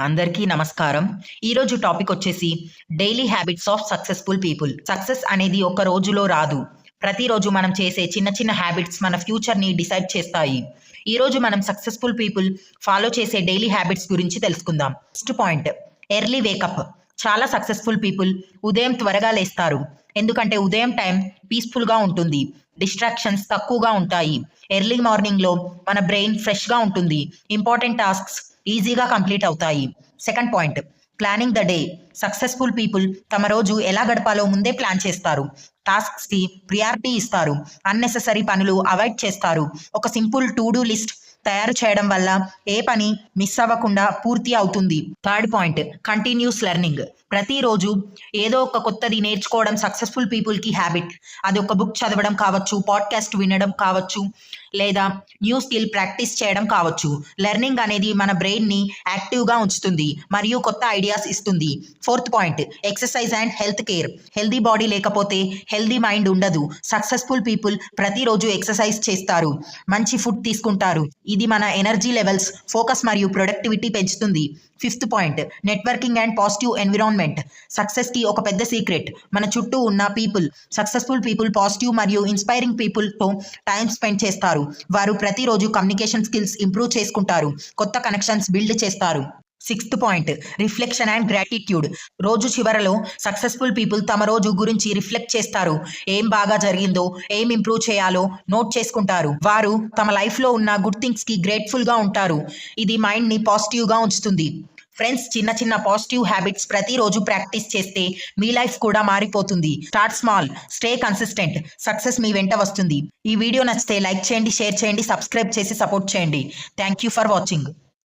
అందరికీ నమస్కారం. ఈరోజు టాపిక్ వచ్చేసి daily habits of successful people. Success అనేది ఒక రోజులో రాదు. ప్రతిరోజు మనం చేసే చిన్న చిన్న హ్యాబిట్స్ మన ఫ్యూచర్ని డిసైడ్ చేస్తాయి. ఈరోజు మనం సక్సెస్ఫుల్ పీపుల్ ఫాలో చేసే డైలీ హ్యాబిట్స్ గురించి తెలుసుకుందాం. First point early wake up. చాలా సక్సెస్ఫుల్ పీపుల్ ఉదయం త్వరగా లేస్తారు. ఎందుకంటే ఉదయం టైం పీస్ఫుల్గా ఉంటుంది. డిస్ట్రాక్షన్స్ తక్కువగా ఉంటాయి. ఎర్లీ మార్నింగ్లో మన బ్రెయిన్ ఫ్రెష్గా ఉంటుంది. ఇంపార్టెంట్ టాస్క్స్ ఈజీగా కంప్లీట్ అవుతాయి. Second point planning the day. Successful people తమ రోజు ఎలా గడపాలో ముందే ప్లాన్ చేస్తారు. టాస్క్స్కి ప్రియారిటీ ఇస్తారు. అన్నెసెసరీ పనులు అవాయిడ్ చేస్తారు. ఒక సింపుల్ టు డూ లిస్ట్ తయారు చేయడం వల్ల ఏ పని మిస్ అవ్వకుండా పూర్తి అవుతుంది. Third point continuous learning. ప్రతిరోజు ఏదో ఒక కొత్తది నేర్చుకోవడం సక్సెస్ఫుల్ పీపుల్కి హ్యాబిట్. అది ఒక బుక్ చదవడం కావచ్చు పాడ్కాస్ట్ వినడం కావచ్చు లేదా న్యూ స్కిల్ ప్రాక్టీస్ చేయడం కావచ్చు. లెర్నింగ్ అనేది మన బ్రెయిన్ని యాక్టివ్గా ఉంచుతుంది మరియు కొత్త ఐడియాస్ ఇస్తుంది. Fourth point exercise and health care healthy body లేకపోతే హెల్దీ మైండ్ ఉండదు. సక్సెస్ఫుల్ పీపుల్ ప్రతిరోజు ఎక్సర్సైజ్ చేస్తారు. మంచి ఫుడ్ తీసుకుంటారు. ఇది మన ఎనర్జీ లెవెల్స్ ఫోకస్ మరియు ప్రొడక్టివిటీ పెంచుతుంది. Fifth point networking and positive environment సక్సెస్కి ఒక పెద్ద సీక్రెట్ మన చుట్టూ ఉన్న పీపుల్ సక్సెస్ఫుల్ పీపుల్ పాజిటివ్ మరియు ఇన్స్పైరింగ్ పీపుల్తో టైం స్పెండ్ చేస్తారు. వారు ప్రతిరోజు కమ్యూనికేషన్ స్కిల్స్ ఇంప్రూవ్ చేసుకుంటారు. కొత్త కనెక్షన్స్ బిల్డ్ చేస్తారు. Sixth point reflection and gratitude రోజు చివరలో సక్సెస్ఫుల్ పీపుల్ తమ రోజు గురించి రిఫ్లెక్ట్ చేస్తారు. ఏం బాగా జరిగిందో ఏం ఇంప్రూవ్ చేయాలో నోట్ చేసుకుంటారు. వారు తమ లైఫ్లో ఉన్న గుడ్ థింగ్స్కి గ్రేట్ఫుల్గా ఉంటారు. ఇది మైండ్ని పాజిటివ్గా ఉంచుతుంది. ఫ్రెండ్స్ చిన్న చిన్న పాజిటివ్ హ్యాబిట్స్ ప్రతిరోజు ప్రాక్టీస్ చేస్తే మీ లైఫ్ కూడా మారిపోతుంది. Start small stay consistent success మీ వెంట వస్తుంది. ఈ వీడియో నచ్చితే లైక్ చేయండి షేర్ చేయండి సబ్స్క్రైబ్ చేసి సపోర్ట్ చేయండి. Thank you for watching